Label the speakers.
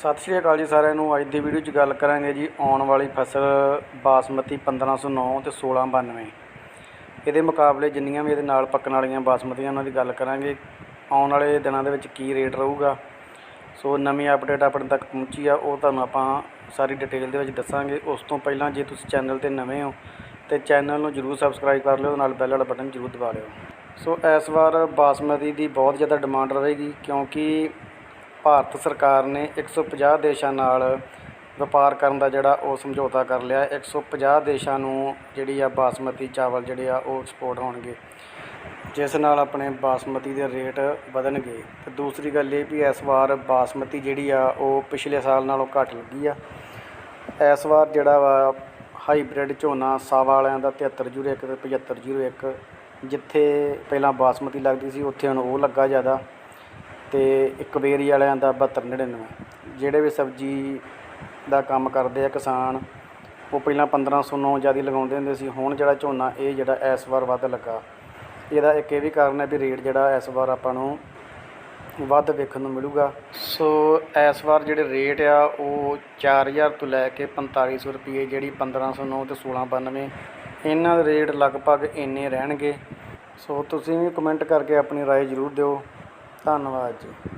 Speaker 1: ਸਤਿ ਸ਼੍ਰੀ ਅਕਾਲ ਜੀ ਸਾਰਿਆਂ ਨੂੰ। ਅੱਜ ਦੀ ਵੀਡੀਓ 'ਚ ਗੱਲ ਕਰਾਂਗੇ ਜੀ ਆਉਣ ਵਾਲੀ ਫਸਲ ਬਾਸਮਤੀ 1509 ਤੇ 1692 ਇਹਦੇ ਮੁਕਾਬਲੇ ਜਿੰਨੀਆਂ ਵੀ ਇਹਦੇ ਨਾਲ ਪੱਕਣ ਵਾਲੀਆਂ ਬਾਸਮਤੀਆਂ ਉਹਨਾਂ ਦੀ ਗੱਲ ਕਰਾਂਗੇ। ਆਉਣ ਵਾਲੇ ਦਿਨਾਂ ਦੇ ਵਿੱਚ ਕੀ ਰੇਟ ਰਹੂਗਾ। ਸੋ ਨਵੀਂ ਅਪਡੇਟ ਆਪਣੇ ਤੱਕ ਪਹੁੰਚੀ ਆ, ਉਹ ਤੁਹਾਨੂੰ ਆਪਾਂ ਸਾਰੀ ਡਿਟੇਲ ਦੇ ਵਿੱਚ ਦੱਸਾਂਗੇ। ਉਸ ਤੋਂ ਪਹਿਲਾਂ ਜੇ ਤੁਸੀਂ ਚੈਨਲ ਤੇ ਨਵੇਂ ਹੋ ਤੇ ਚੈਨਲ ਨੂੰ ਜਰੂਰ ਸਬਸਕ੍ਰਾਈਬ ਕਰ ਲਿਓ ਨਾਲ ਬੈਲ ਵਾਲਾ ਬਟਨ ਜਰੂਰ ਦਬਾ ਲਿਓ। ਸੋ ਇਸ ਵਾਰ ਬਾਸਮਤੀ ਦੀ ਬਹੁਤ ਜ਼ਿਆਦਾ ਡਿਮਾਂਡ ਰਹੇਗੀ ਕਿਉਂਕਿ ਭਾਰਤ ਸਰਕਾਰ ਨੇ 150 ਦੇਸ਼ਾਂ ਨਾਲ ਵਪਾਰ ਕਰਨ ਦਾ ਜਿਹੜਾ ਉਹ ਸਮਝੌਤਾ ਕਰ ਲਿਆ। 150 ਦੇਸ਼ਾਂ ਨੂੰ ਜਿਹੜੀ ਆ ਬਾਸਮਤੀ ਚਾਵਲ ਜਿਹੜੇ ਆ ਉਹ ਐਕਸਪੋਰਟ ਹੋਣਗੇ, ਜਿਸ ਨਾਲ ਆਪਣੇ ਬਾਸਮਤੀ ਦੇ ਰੇਟ ਵਧਣਗੇ। ਤੇ ਦੂਸਰੀ ਗੱਲ ਇਹ ਵੀ ਇਸ ਵਾਰ ਬਾਸਮਤੀ ਜਿਹੜੀ ਆ ਉਹ ਪਿਛਲੇ ਸਾਲ ਨਾਲੋਂ ਘੱਟ ਲੱਗੀ ਆ। ਇਸ ਵਾਰ ਜਿਹੜਾ ਵਾ ਹਾਈਬ੍ਰਿਡ ਝੋਨਾ ਸਾਵਾ ਵਾਲਿਆਂ ਦਾ 7301 ਤੇ 7501 ਜਿੱਥੇ ਪਹਿਲਾਂ ਬਾਸਮਤੀ ਲੱਗਦੀ ਸੀ, ਉੱਥੇ ਹੁਣ ਉਹ ਲੱਗਾ ਜ਼ਿਆਦਾ। ਤੇ ਇੱਕ ਬੇਰੀ ਵਾਲਿਆਂ ਦਾ 7299 ਜਿਹੜੇ ਵੀ ਸਬਜ਼ੀ ਦਾ ਕੰਮ ਕਰਦੇ ਆ ਕਿਸਾਨ ਉਹ ਪਹਿਲਾਂ 1509 ਜਿਆਦਾ ਲਗਾਉਂਦੇ ਹੁੰਦੇ ਸੀ ਹੁਣ ਜਿਹੜਾ ਝੋਨਾ ਇਹ ਜਿਹੜਾ ਇਸ ਵਾਰ ਵੱਧ ਲੱਗਾ ਇਹਦਾ ਇੱਕ ਇਹ ਵੀ ਕਾਰਨ ਹੈ ਵੀ ਰੇਟ ਜਿਹੜਾ ਇਸ ਵਾਰ ਆਪਾਂ ਨੂੰ ਵੱਧ ਵੇਖਣ ਨੂੰ ਮਿਲੂਗਾ ਸੋ ਇਸ ਵਾਰ ਜਿਹੜੇ ਰੇਟ ਆ ਉਹ 4000 ਤੋਂ ਲੈ ਕੇ 4500 ਰੁਪਏ ਜਿਹੜੀ 1509 ਤੇ 1692 ਇਹਨਾਂ ਦੇ ਰੇਟ ਲਗਭਗ ਇੰਨੇ ਰਹਿਣਗੇ ਸੋ ਤੁਸੀਂ ਵੀ ਕਮੈਂਟ ਕਰਕੇ ਆਪਣੀ رائے ਜ਼ਰੂਰ ਦਿਓ ਧੰਨਵਾਦ ਜੀ।